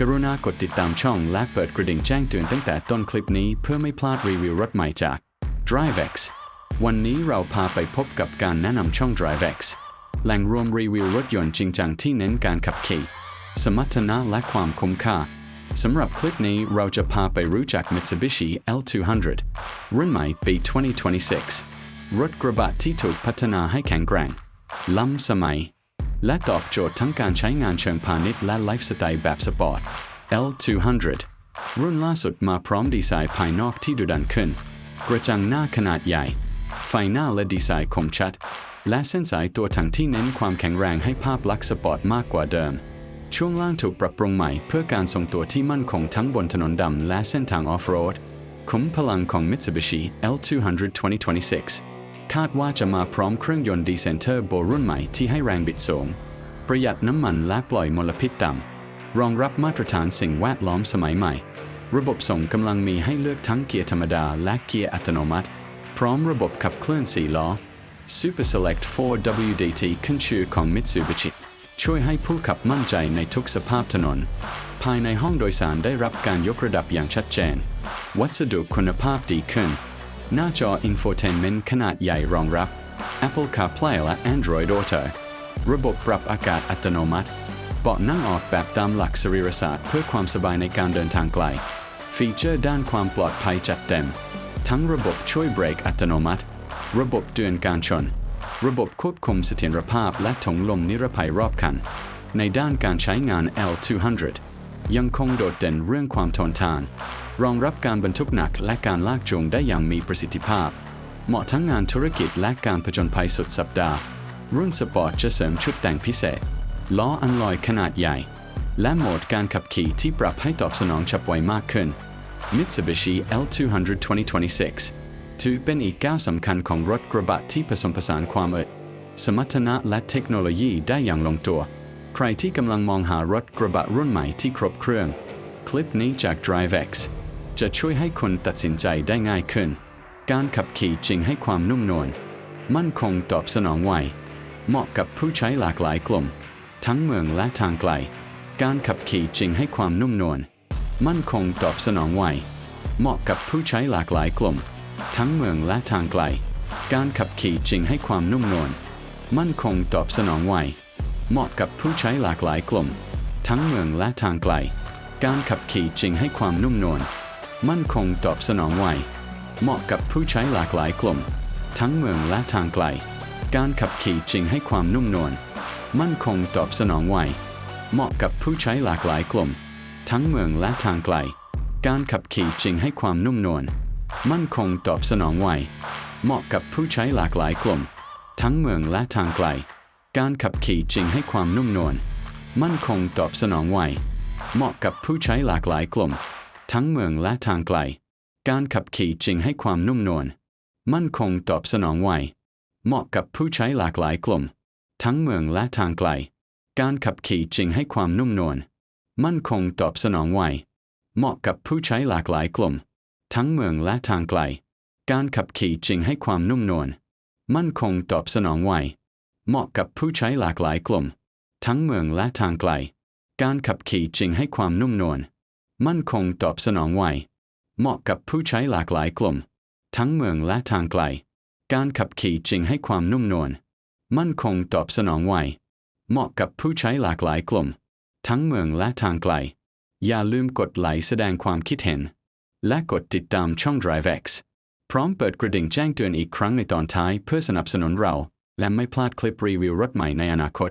กรุณากดติดตามช่องและเปิดกระดิ่งแจ้งเตือนตั้งแต่ต้นคลิปนี้เพื่อไม่พลาดรีวิวรถใหม่จาก DriveX วันนี้เราพาไปพบกับการแนะนำช่อง DriveX แหล่งรวมรีวิวรถยนต์จริงจังที่เน้นการขับขี่ สมรรถนะและความคุ้มค่าสำหรับคลิปนี้เราจะพาไปรู้จัก Mitsubishi L200 รุ่นใหม่ปี 2026 รถกระบะที่ถูกพัฒนาให้แข็งแกร่ง ล้ำสมัย และตอบโจทย์ทั้งการใช้งานเชิงพาณิชย์และไลฟ์สไตล์แบบสปอร์ต L200 รุ่นล่าสุดมาพร้อมดีไซน์ภายนอกที่ดุดันขึ้น กระจังหน้าขนาดใหญ่ ไฟหน้าและดีไซน์คมชัด และเส้นสายตัวถังที่เน้นความแข็งแรงให้ภาพลักษณ์สปอร์ตมากกว่าเดิม ช่วงล่างถูกปรับปรุงใหม่เพื่อการทรงตัวที่มั่นคงทั้งบนถนนดำและเส้นทางออฟโรดคุ้มพลังของ Mitsubishi L200 2026 คาดว่าจะมาพร้อมเครื่องยนต์ดีเซนเตอร์โบรุ่นใหม่ที่ให้แรงบิดสูง ประหยัดน้ำมันและปล่อยมลพิษต่ำ รองรับมาตรฐานสิ่งแวดล้อมสมัยใหม่ ระบบส่งกำลังมีให้เลือกทั้งเกียร์ธรรมดาและเกียร์อัตโนมัติ พร้อมระบบขับเคลื่อน4ล้อ Super Select 4 WDT ขึ้นชื่อของ Mitsubishi ช่วยให้ผู้ขับมั่นใจในทุกสภาพถนน ภายในห้องโดยสารได้รับการยกระดับอย่างชัดเจน วัสดุคุณภาพดีขึ้น หน้าจอ Infotainment ขนาดใหญ่รองรับ Apple CarPlay และ Android Auto ระบบปรับอากาศอัตโนมัติ เบาะนั่งออกแบบตามหลักสรีรศาสตร์เพื่อความสบายในการเดินทางไกล ฟีเจอร์ด้านความปลอดภัยจัดเต็ม ทั้งระบบช่วยเบรกอัตโนมัติ ระบบเตือนการชน ระบบควบคุมเสถียรภาพและถุงลมนิรภัยรอบคัน ในด้านการใช้งาน L200 ยังคงโดดเด่นเรื่องความทนทาน รองรับการบรรทุกหนักและการลากจูงได้อย่างมีประสิทธิภาพ เหมาะทั้งงานธุรกิจและการผจญภัยสุดสัปดาห์ รุ่นสปอร์ตจะเสริมชุดแต่งพิเศษ ล้ออันลอยขนาดใหญ่ และโหมดการขับขี่ที่ปรับให้ตอบสนองฉับไวมากขึ้น Mitsubishi L200 2026 ถือเป็นอีกก้าวสำคัญของรถกระบะที่ผสมผสานความอดสมรรถนะและเทคโนโลยีได้อย่างลงตัว ใครที่กำลังมองหารถกระบะรุ่นใหม่ที่ครบเครื่อง คลิปนี้จาก DriveX จะช่วยให้คุณตัดสินใจได้ง่ายขึ้น การขับขี่จริงให้ความนุ่มนวลมั่นคงตอบสนองไวเหมาะกับผู้ใช้หลากหลายกลุ่ม ทั้งเมืองและทางไกล การขับขี่จริงให้ความนุ่มนวลมั่นคงตอบสนองไวเหมาะกับผู้ใช้หลากหลายกลุ่ม ทั้งเมืองและทางไกล การขับขี่จริงให้ความนุ่มนวลมั่นคงตอบสนองไว เหมาะกับผู้ใช้หลากหลายกลุ่ม ทั้งเมืองและทางไกล การขับขี่จริงให้ความนุ่มนวลมั่นคงตอบสนองไวเหมาะกับผู้ใช้หลากหลายกลุ่ม ทั้งเมืองและทางไกล การขับขี่จริงให้ความนุ่มนวลมั่นคงตอบสนองไวเหมาะกับผู้ใช้หลากหลายกลุ่ม ทั้งเมืองและทางไกล การขับขี่จริงให้ความนุ่มนวลมั่นคงตอบสนองไวเหมาะกับผู้ใช้หลากหลายกลุ่ม ทั้งเมืองและทางไกล การขับขี่จริงให้ความนุ่มนวลมั่นคงตอบสนองไวเหมาะกับผู้ใช้หลากหลายกลุ่ม ทั้งเมืองและทางไกล การขับขี่จริงให้ความนุ่มนวลมั่นคงตอบสนองไวเหมาะกับผู้ใช้หลากหลายกลุ่ม ทั้งเมืองและทางไกล การขับขี่จริงให้ความนุ่มนวลมั่นคงตอบสนองไวเหมาะกับผู้ใช้หลากหลายกลุ่ม ทั้งเมืองและทางไกล การขับขี่จริงให้ความนุ่มนวลมั่นคงตอบสนองไว เหมาะกับผู้ใช้หลากหลายกลุ่ม ทั้งเมืองและทางไกล การขับขี่จริงให้ความนุ่มนวล มั่นคงตอบสนองไว เหมาะกับผู้ใช้หลากหลายกลุ่ม ทั้งเมืองและทางไกล การขับขี่จริงให้ความนุ่มนวล มั่นคงตอบสนองไว เหมาะกับผู้ใช้หลากหลายกลุ่ม ทั้งเมืองและทางไกล อย่าลืมกดไลค์แสดงความคิดเห็น และกดติดตามช่อง DriveX พร้อมเปิดกระดิ่งแจ้งเตือนอีกครั้งในตอนท้ายเพื่อสนับสนุนเรา และไม่พลาดคลิปรีวิวรถใหม่ในอนาคต